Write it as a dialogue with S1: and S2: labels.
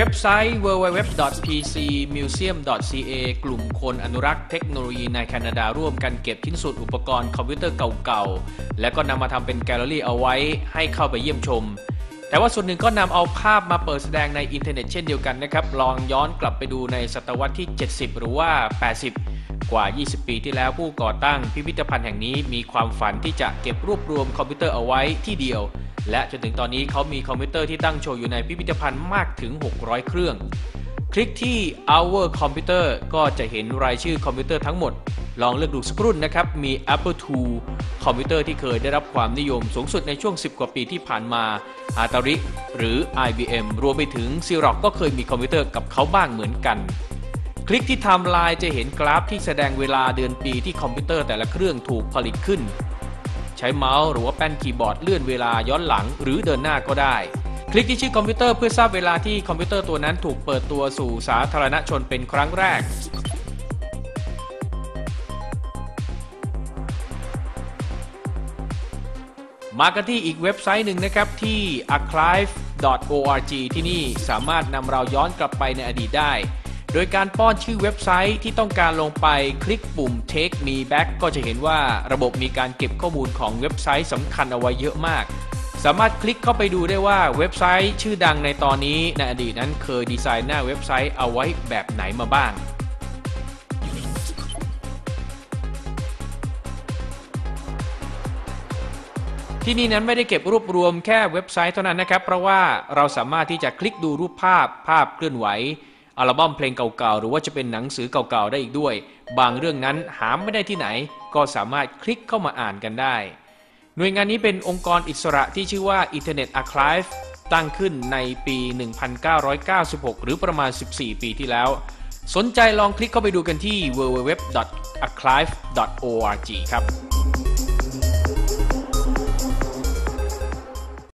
S1: เว็บไซต์ www.pcmuseum.ca กลุ่มคนอนุรักษ์เทคโนโลยีในแคนาดาร่วมกันเก็บชิ้นส่วนอุปกรณ์คอมพิวเตอร์เก่าๆ และก็นำมาทำเป็นแกลเลอรี่เอาไว้ให้เข้าไปเยี่ยมชม แต่ว่าส่วนหนึ่งก็นำเอาภาพมาเปิดแสดงในอินเทอร์เน็ตเช่นเดียวกันนะครับ ลองย้อนกลับไปดูในศตวรรษที่ 70 หรือว่า 80 กว่า 20 ปีที่แล้วผู้ก่อตั้งพิพิธภัณฑ์แห่งนี้มีความฝันที่จะเก็บรวบรวมคอมพิวเตอร์เอาไว้ที่เดียว และจนถึงตอนนี้เขามีคอมพิวเตอร์ที่ตั้งโชว์อยู่ในพิพิธภัณฑ์มากถึง 600 เครื่อง คลิกที่ Our Computer ก็จะเห็นรายชื่อคอมพิวเตอร์ทั้งหมด ลองเลือกดูสักรุ่นนะครับ มี Apple II คอมพิวเตอร์ที่เคยได้รับความนิยมสูงสุดในช่วง 10 กว่าปีที่ผ่านมา Atari หรือ IBM รวมไปถึง Xerox ก็เคยมีคอมพิวเตอร์กับเขาบ้างเหมือนกัน คลิกที่ไทม์ไลน์จะเห็นกราฟที่แสดงเวลาเดือนปีที่คอมพิวเตอร์แต่ละเครื่องถูกผลิตขึ้น ใช้เมาส์หรือว่าแป้นคีย์บอร์ดเลื่อนเวลาย้อนหลังหรือเดินหน้าก็ได้ คลิกที่ชื่อคอมพิวเตอร์เพื่อทราบเวลาที่คอมพิวเตอร์ตัวนั้นถูกเปิดตัวสู่สาธารณชนเป็นครั้งแรกมากันที่อีกเว็บไซต์หนึ่งนะครับที่ archive.org ที่นี่สามารถนำเราย้อนกลับไปในอดีตได้ โดยการป้อนชื่อเว็บไซต์ที่ต้องการลงไปคลิกปุ่ม Take Me Back ก็จะเห็นว่าระบบมีการเก็บข้อมูลของเว็บไซต์สำคัญเอาไว้เยอะมาก สามารถคลิกเข้าไปดูได้ว่าเว็บไซต์ชื่อดังในตอนนี้ในอดีตนั้นเคยดีไซน์หน้าเว็บไซต์เอาไว้แบบไหนมาบ้างที่นี่นั้นไม่ได้เก็บรวบรวมแค่เว็บไซต์เท่านั้นนะครับ เพราะว่าเราสามารถที่จะคลิกดูรูปภาพภาพเคลื่อนไหว อัลบั้มเพลงเก่าๆ หรือว่าจะเป็นหนังสือเก่าๆ ได้อีกด้วย บางเรื่องนั้นหาไม่ได้ที่ไหน ก็สามารถคลิกเข้ามาอ่านกันได้ หน่วยงานนี้เป็นองค์กรอิสระที่ชื่อว่า Internet Archive ตั้งขึ้นในปี 1996 หรือประมาณ 14 ปีที่แล้ว สนใจลองคลิกเข้าไปดูกันที่ www.archive.org ครับ